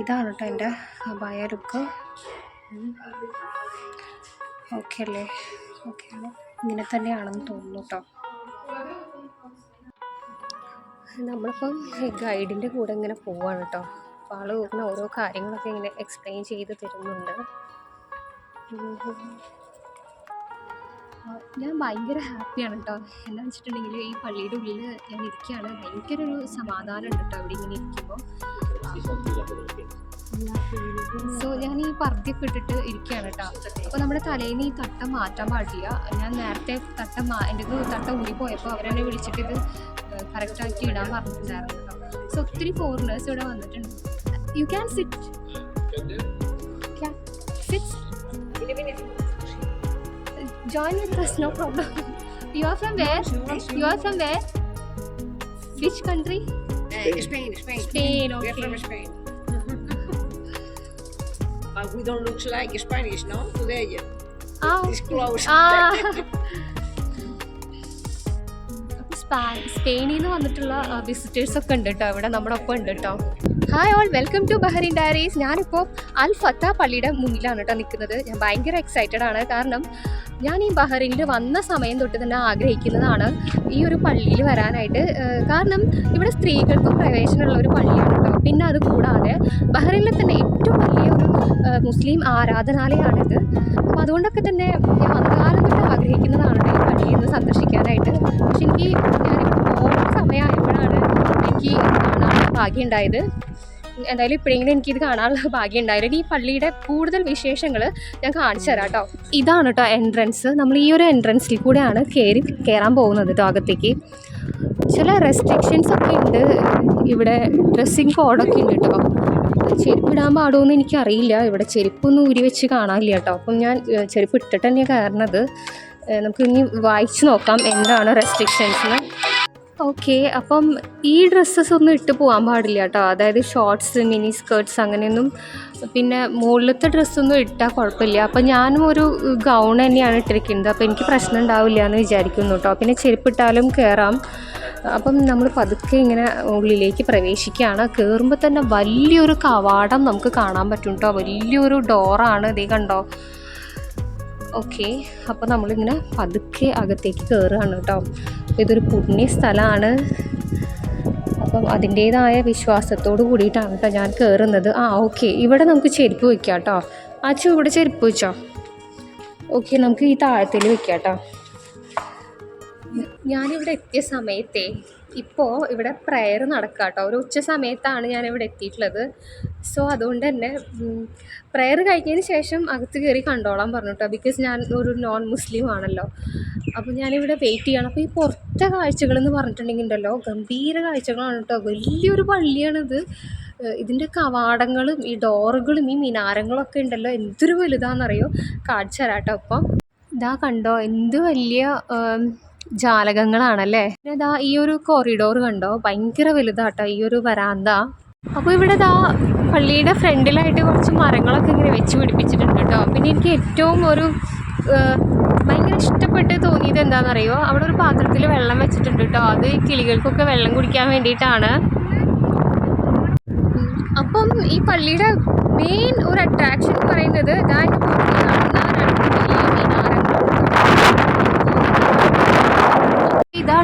ഇതാണ് കേട്ടോ എന്റെ അബായ ലുക്ക് ഓക്കെ അല്ലേ? ഓക്കെ ഇങ്ങനെ തന്നെയാണെന്ന് തോന്നുന്നു കേട്ടോ നമ്മളിപ്പം ഗൈഡിന്റെ കൂടെ ഇങ്ങനെ പോവാണ് കേട്ടോ അപ്പോൾ ആൾ ഇങ്ങനെ ഓരോ കാര്യങ്ങളൊക്കെ ഇങ്ങനെ എക്സ്പ്ലെയിൻ ചെയ്ത് തരുന്നുണ്ട്. ഞാൻ ഭയങ്കര ഹാപ്പിയാണ് കേട്ടോ എന്താണെന്ന് വെച്ചിട്ടുണ്ടെങ്കിൽ ഈ പള്ളിയുടെ ഉള്ളിൽ ഞാൻ ഇരിക്കുകയാണ് ഭയങ്കര ഒരു സമാധാനം ഉണ്ട് കേട്ടോ അവിടെ ഇങ്ങനെ ഇരിക്കുമ്പോൾ സോ ഞാൻ ഈ പർദ്ദയൊക്കെ ഇട്ടിട്ട് ഇരിക്കുകയാണ് കേട്ടോ അപ്പോൾ നമ്മുടെ തലയിൽ നിന്ന് ഈ തട്ട മാറ്റാൻ പാടില്ല ഞാൻ നേരത്തെ തട്ട മാ എന്റെ ഇത് തട്ട ഊരിപ്പോയപ്പോൾ അവരെന്നെ വിളിച്ചിട്ട് ഇത് കറക്റ്റാക്കി ഇടാൻ പറഞ്ഞിട്ടുണ്ടായിരുന്നു കേട്ടോ സോ ഒത്തിരി ഫോറിനേഴ്സ് ഇവിടെ വന്നിട്ടുണ്ട് you can sit sit join with us, no problem. You are from where? You are from where? Which country? Spain, Spain. Spain, We're okay. from Spain. but we don't look like Spanish, no? Today, Ah, it's close. ah. Spa- സ്പെയിനിൽ നിന്ന് വന്നിട്ടുള്ള visitors ഒക്കെ ഉണ്ട് കേട്ടോ ഇവിടെ നമ്മുടെ ഒപ്പം ഉണ്ട് കേട്ടോ hi all welcome to Bahrain diaries ഞാനിപ്പോൾ അൽ ഫത്ത പള്ളിയുടെ മുന്നിലാണ് കേട്ടോ നിൽക്കുന്നത്. ഞാൻ ഭയങ്കര എക്സൈറ്റഡ് ആണ്. കാരണം ഞാൻ ഈ ബഹറിനിൽ വന്ന സമയം തൊട്ട് തന്നെ ആഗ്രഹിക്കുന്നതാണ് ഈ ഒരു പള്ളിയിൽ വരാനായിട്ട്. കാരണം ഇവിടെ സ്ത്രീകൾക്കും പ്രവേശനമുള്ള ഒരു പള്ളിയാണ് കേട്ടോ. പിന്നെ അതുകൂടാതെ കൂടാതെ തന്നെ ഏറ്റവും വലിയ ഒരു മുസ്ലിം ആരാധനാലയമാണിത്. അപ്പോൾ അതുകൊണ്ടൊക്കെ തന്നെ ഞാൻ വന്നകാലം തൊട്ട് ആഗ്രഹിക്കുന്നതാണ് ഈ പള്ളി ഒന്ന് സന്ദർശിക്കാനായിട്ട് പക്ഷെ എനിക്ക് ഞാനിപ്പോൾ പോകുന്ന സമയമായപ്പോഴാണ് എനിക്ക് കാണാനുള്ള ഭാഗ്യം ഉണ്ടായത് എന്തായാലും ഇപ്പോഴെങ്കിലും എനിക്കിത് കാണാനുള്ള ഭാഗ്യം ഉണ്ടായിരുന്നു ഈ പള്ളിയുടെ കൂടുതൽ വിശേഷങ്ങൾ ഞാൻ കാണിച്ചു തരാം കേട്ടോ. ഇതാണ് കേട്ടോ എൻട്രൻസ് നമ്മൾ ഈ ഒരു എൻട്രൻസിൽ കൂടെയാണ് കയറി കയറാൻ പോകുന്നത് കേട്ടോ അകത്തേക്ക്. ചില റെസ്ട്രിക്ഷൻസ് ഒക്കെ ഉണ്ട്. ഇവിടെ ഡ്രസ്സിങ് കോഡൊക്കെ ഉണ്ട് കേട്ടോ. ചെരുപ്പ് ഇടാൻ പാടുമെന്ന് എനിക്കറിയില്ല. ഇവിടെ ചെരുപ്പൊന്നും ഊരി വെച്ച് കാണാനില്ല കേട്ടോ. അപ്പം ഞാൻ ചെരുപ്പ് ഇട്ടിട്ട് തന്നെയാണ് കയറുന്നത് ഏഹ്, നമുക്ക് ഇനി വായിച്ചു നോക്കാം എന്താണ് റെസ്ട്രിക്ഷൻസ് എന്ന് ഓക്കെ അപ്പം ഈ ഡ്രസ്സസ് ഒന്നും ഇട്ട് പോകാൻ പാടില്ല കേട്ടോ അതായത് ഷോർട്ട്സ് മിനി സ്കേർട്ട്സ് അങ്ങനെയൊന്നും. പിന്നെ മുകളിലത്തെ ഡ്രസ്സൊന്നും ഇട്ടാൽ കുഴപ്പമില്ല. അപ്പം ഞാനും ഒരു ഗൗൺ തന്നെയാണ് ഇട്ടിരിക്കുന്നത്. അപ്പോൾ എനിക്ക് പ്രശ്നം ഉണ്ടാവില്ല എന്ന് വിചാരിക്കുന്നു കേട്ടോ പിന്നെ ചെരുപ്പിട്ടാലും കയറാം അപ്പം നമ്മൾ പതുക്കെ ഇങ്ങനെ ഉള്ളിലേക്ക് പ്രവേശിക്കുകയാണ്. കയറുമ്പോൾ തന്നെ വലിയൊരു കവാടം നമുക്ക് കാണാൻ പറ്റും കേട്ടോ വലിയൊരു ഡോറാണ് ഇതേ കണ്ടോ? ഓക്കെ അപ്പോൾ നമ്മളിങ്ങനെ പതുക്കെ അകത്തേക്ക് കയറുകയാണ് കേട്ടോ. ഇതൊരു പുണ്യ സ്ഥലമാണ്. അപ്പം അതിന്റേതായ വിശ്വാസത്തോട് കൂടിയിട്ടാണ് കേട്ടോ ഞാൻ കയറുന്നത് ആ ഓക്കെ ഇവിടെ നമുക്ക് ചെരുപ്പ് വയ്ക്കാം കേട്ടോ. അച്ഛൻ ഇവിടെ ചെരുപ്പ് വെച്ചോ? ഓക്കെ നമുക്ക് ഈ താഴത്തിൽ വെക്കാം കേട്ടോ. ഞാനിവിടെ എത്തിയ സമയത്തെ ഇപ്പോൾ ഇവിടെ പ്രയർ നടക്കുക കേട്ടോ ഒരു ഉച്ച സമയത്താണ് ഞാനിവിടെ എത്തിയിട്ടുള്ളത്. സോ അതുകൊണ്ട് തന്നെ പ്രയർ കഴിഞ്ഞതിന് ശേഷം അകത്ത് കയറി കണ്ടോളാം പറഞ്ഞു കേട്ടോ ബിക്കോസ് ഞാൻ ഒരു നോൺ മുസ്ലിം ആണല്ലോ. അപ്പോൾ ഞാനിവിടെ വെയിറ്റ് ചെയ്യണം. അപ്പോൾ ഈ പുറത്തെ കാഴ്ചകൾ എന്ന് പറഞ്ഞിട്ടുണ്ടെങ്കിൽ ഗംഭീര കാഴ്ചകളാണ് കേട്ടോ. വലിയൊരു പള്ളിയാണിത്. ഇതിന്റെ കവാടങ്ങളും ഈ ഡോറുകളും ഈ മിനാരങ്ങളൊക്കെ ഉണ്ടല്ലോ. എന്തൊരു വലുതാണെന്നറിയോ? കാഴ്ച തരാം കേട്ടോ അപ്പം ഇതാ കണ്ടോ എന്ത് വലിയ ജാലകങ്ങളാണല്ലേ? ഇതാ ഈ ഒരു കോറിഡോർ കണ്ടോ? ഭയങ്കര വലുതാട്ടോ ഈ ഒരു വരാന്ത. അപ്പോൾ ഇവിടെ ഇതാ പള്ളിയുടെ ഫ്രണ്ടിലായിട്ട് കുറച്ച് മരങ്ങളൊക്കെ ഇങ്ങനെ വെച്ച് പിടിപ്പിച്ചിട്ടുണ്ട് കേട്ടോ. പിന്നെ എനിക്ക് ഏറ്റവും ഒരു ഭയങ്കര ഇഷ്ടപ്പെട്ട് തോന്നിയത് എന്താണെന്നറിയോ? അവിടെ ഒരു പാത്രത്തിൽ വെള്ളം വെച്ചിട്ടുണ്ട് കേട്ടോ. അത് കിളികൾക്കൊക്കെ വെള്ളം കുടിക്കാൻ വേണ്ടിയിട്ടാണ്. അപ്പം ഈ പള്ളിയുടെ മെയിൻ ഒരു അട്രാക്ഷൻ എന്ന് പറയുന്നത് ഇതാ എന്റെ പുറകിൽ കാണുന്ന രണ്ട് വലിയ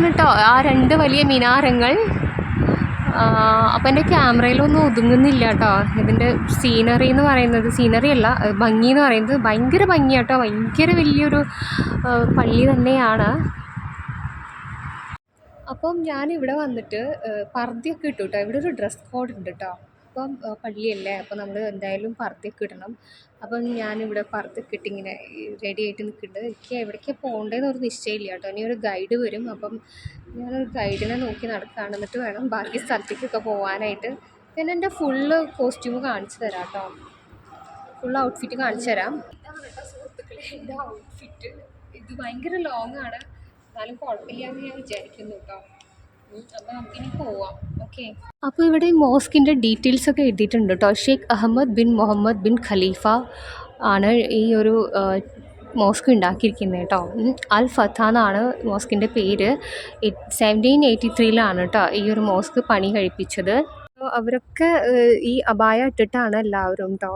ഇതാണ് കേട്ടോ ആ രണ്ട് വലിയ മിനാരങ്ങൾ. അപ്പം എന്റെ ക്യാമറയിലൊന്നും ഒതുങ്ങുന്നില്ല കേട്ടോ ഇതിന്റെ സീനറി എന്ന് പറയുന്നത് സീനറി അല്ല ഭംഗി എന്ന് പറയുന്നത് ഭയങ്കര ഭംഗിയാട്ടോ ഭയങ്കര വലിയൊരു പള്ളി തന്നെയാണ്. അപ്പം ഞാനിവിടെ വന്നിട്ട് പർദ്ദയൊക്കെ ഇട്ടു കേട്ടോ ഇവിടെ ഒരു ഡ്രസ് കോഡ് ഉണ്ട് കേട്ടോ ഏഹ് പള്ളിയല്ലേ? അപ്പം നമ്മൾ എന്തായാലും പർദ്ദയൊക്കെ ഇടണം അപ്പം ഞാനിവിടെ പർദ്ദയൊക്കെ ഇട്ടിങ്ങനെ റെഡി ആയിട്ട് നിൽക്കുന്നുണ്ട്. എനിക്ക് എവിടേക്കാണ് പോകേണ്ടതെന്ന് ഒരു നിശ്ചയമില്ല കേട്ടോ. ഇനി ഒരു ഗൈഡ് വരും. അപ്പം ഞാനൊരു ഗൈഡിനെ നോക്കി നടക്കുകയാണ് എന്നിട്ട് വേണം ബാക്കി സ്ഥലത്തേക്കൊക്കെ പോകാനായിട്ട് പിന്നെ എന്റെ ഫുള്ള് കോസ്റ്റ്യൂം കാണിച്ചു തരാം കേട്ടോ. ഫുൾ ഔട്ട്ഫിറ്റ് കാണിച്ചു തരാം. സുഹൃത്തുക്കളെ എന്റെ ഔട്ട്ഫിറ്റ്. ഇത് ഭയങ്കര ലോങ് ആണ് എന്നാലും കുഴപ്പമില്ല എന്ന് ഞാൻ വിചാരിക്കുന്നു കേട്ടോ. അപ്പോൾ അപ്പോൾ ഇവിടെ മോസ്കിന്റെ ഡീറ്റെയിൽസ് ഒക്കെ എഴുതിയിട്ടുണ്ട് കേട്ടോ Sheikh Ahmed bin Mohammed bin Khalifa ആണ് ഈ ഒരു മോസ്ക് ഉണ്ടാക്കിയിരിക്കുന്നത് കേട്ടോ അൽ ഫത്ത എന്നാണ് മോസ്കിന്റെ പേര്. സെവന്റീൻ എയ്റ്റി ത്രീയിലാണ് കേട്ടോ ഈ ഒരു മോസ്ക് പണി കഴിപ്പിച്ചത്. അവരൊക്കെ ഈ അബായ ഇട്ടിട്ടാണ് എല്ലാവരും കേട്ടോ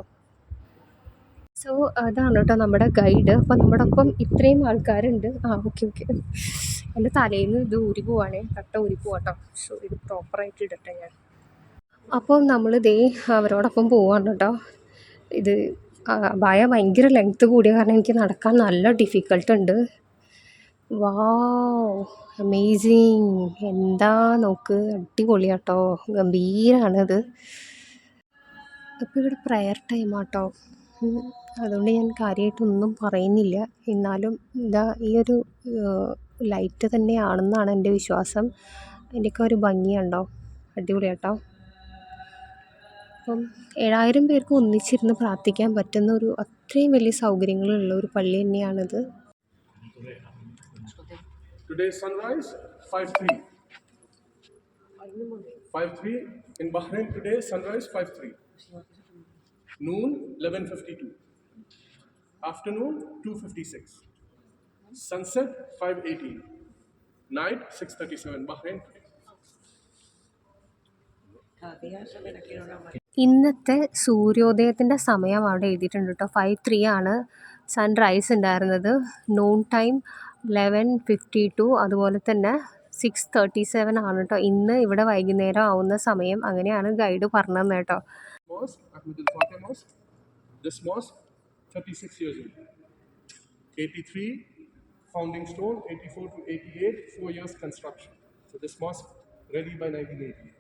സോ അതാണ് കേട്ടോ നമ്മുടെ ഗൈഡ് അപ്പോൾ നമ്മുടെ ഒപ്പം ഇത്രയും ആൾക്കാരുണ്ട്. ആ ഓക്കെ ഓക്കെ എന്റെ തലയിൽ നിന്ന് ഇത് ഊരി പോവാണേ. തട്ട ഊരി പോവാട്ടോ സോ ഇത് പ്രോപ്പറായിട്ട് ഇടട്ടെ ഞാൻ. അപ്പം നമ്മൾ ദേ അവരോടൊപ്പം പോവാണ് കേട്ടോ ഇത് ഭയ ഭയങ്കര ലെങ്ത്ത് കൂടിയ കാരണം എനിക്ക് നടക്കാൻ നല്ല ഡിഫിക്കൽട്ട് ഉണ്ട്. വാവ് അമേസിങ് എന്താ നോക്ക്? അടിപൊളിയാട്ടോ ഗംഭീരാണിത്. അപ്പോൾ ഇവിടെ പ്രയർ ടൈം ആട്ടോ. അതുകൊണ്ട് ഞാൻ കാര്യമായിട്ടൊന്നും പറയുന്നില്ല. എന്നാലും ഇതാ ഈ ഒരു ലൈറ്റ് തന്നെയാണെന്നാണ് എന്റെ വിശ്വാസം. അതിന്റെയൊക്കെ ഒരു ഭംഗിയുണ്ടോ അടിപൊളിയാട്ടോ അപ്പം ഏഴായിരം പേർക്ക് ഒന്നിച്ചിരുന്ന് പ്രാർത്ഥിക്കാൻ പറ്റുന്ന ഒരു അത്രയും വലിയ സൗകര്യങ്ങളുള്ള ഒരു പള്ളി തന്നെയാണിത്. Today sunrise 5-3. 5-3 in Bahrain today sunrise 5-3. Noon 11.52. Afternoon 2.56. Sunset 5.18. Night 6.37 Bahrain. ഇന്നത്തെ സൂര്യോദയത്തിന്റെ സമയം അവിടെ എഴുതിയിട്ടുണ്ട് കേട്ടോ ഫൈവ് ത്രീ ആണ് സൺറൈസ് ഉണ്ടായിരുന്നത് noon time eleven fifty two അതുപോലെ തന്നെ സിക്സ് തേർട്ടി സെവൻ ആണ് കേട്ടോ ഇന്ന് ഇവിടെ വൈകുന്നേരം ആവുന്ന സമയം അങ്ങനെയാണ് ഗൈഡ് പറഞ്ഞത് കേട്ടോ Mosque, Ahmed Al Fateh Mosque. This mosque 36 years old. 83 founding stone, 84 to 88, four years construction. So this mosque ready by 1980.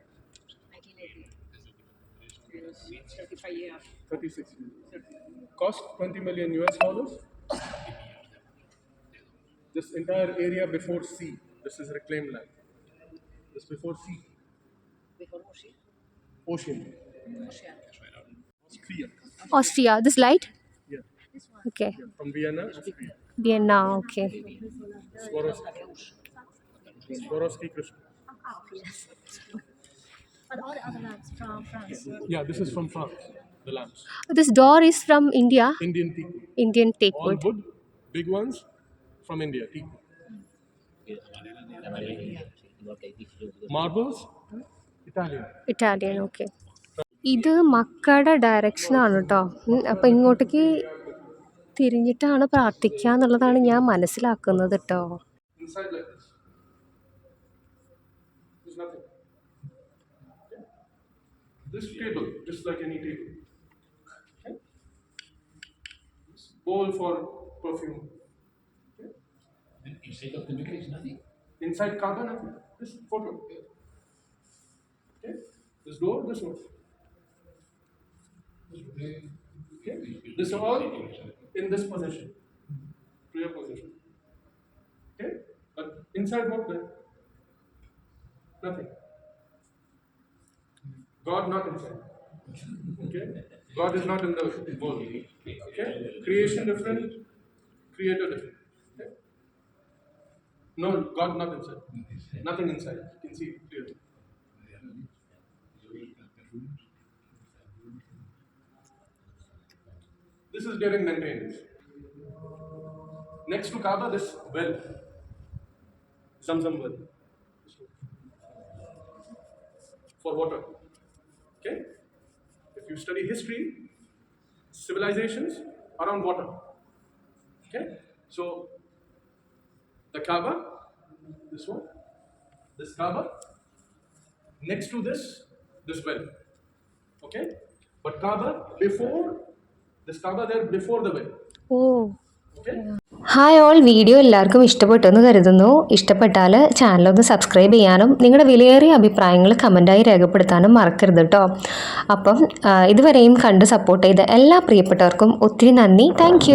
35 years. 36 years. Cost 20 million US dollars. This entire area before sea, this is reclaimed land. This before sea, Before Musi. ocean. Austria. Austria. This light? Yeah. Okay. Yeah. From Vienna, Austria. Vienna, okay. Swarovski. Swarovski Krishna. But all the other lamps from France. Yeah, this is from France. The lamps. Oh, this door is from India. Indian teakwood. Indian teakwood. All wood, big ones from India. Teakwood. Marbles, Italian. Italian, okay. ഇത് മക്കയുടെ ഡയറക്ഷനാണ് കേട്ടോ അപ്പം ഇങ്ങോട്ടേക്ക് തിരിഞ്ഞിട്ടാണ് പ്രാർത്ഥിക്കുക എന്നുള്ളതാണ് ഞാൻ മനസ്സിലാക്കുന്നത് കേട്ടോ. This table, just like any table. Okay? This bowl for perfume. Okay? Inside of the liquid is nothing. Inside carbon, nothing. This photo. Okay? This door, this one. Okay? This all in this position. Prayer position. Okay? But inside what then? Nothing. God not inside. Okay? God is not in the world. Okay? Creation different, creator different. Okay? No, God not inside. Nothing inside. You can see clearly. This is during maintenance. Next to Kaaba, this well, Zamzam well, for water. Okay? If you study history, civilizations around water. Okay? So, the Kaaba, this one, this Kaaba, next to this, this well. Okay? But Kaaba before, this Kaaba there before the well. ഓ. Okay? Hi all video എല്ലാവർക്കും ഇഷ്ടപ്പെട്ടു എന്ന് കരുതുന്നു. ഇഷ്ടപ്പെട്ടാൽ ചാനലൊന്ന് subscribe ചെയ്യാനും നിങ്ങളുടെ വിലയേറിയ അഭിപ്രായങ്ങൾ കമന്റായി രേഖപ്പെടുത്താനും മറക്കരുത് കേട്ടോ അപ്പം ഇതുവരെയും കണ്ട് സപ്പോർട്ട് ചെയ്ത എല്ലാ പ്രിയപ്പെട്ടവർക്കും ഒത്തിരി നന്ദി. താങ്ക്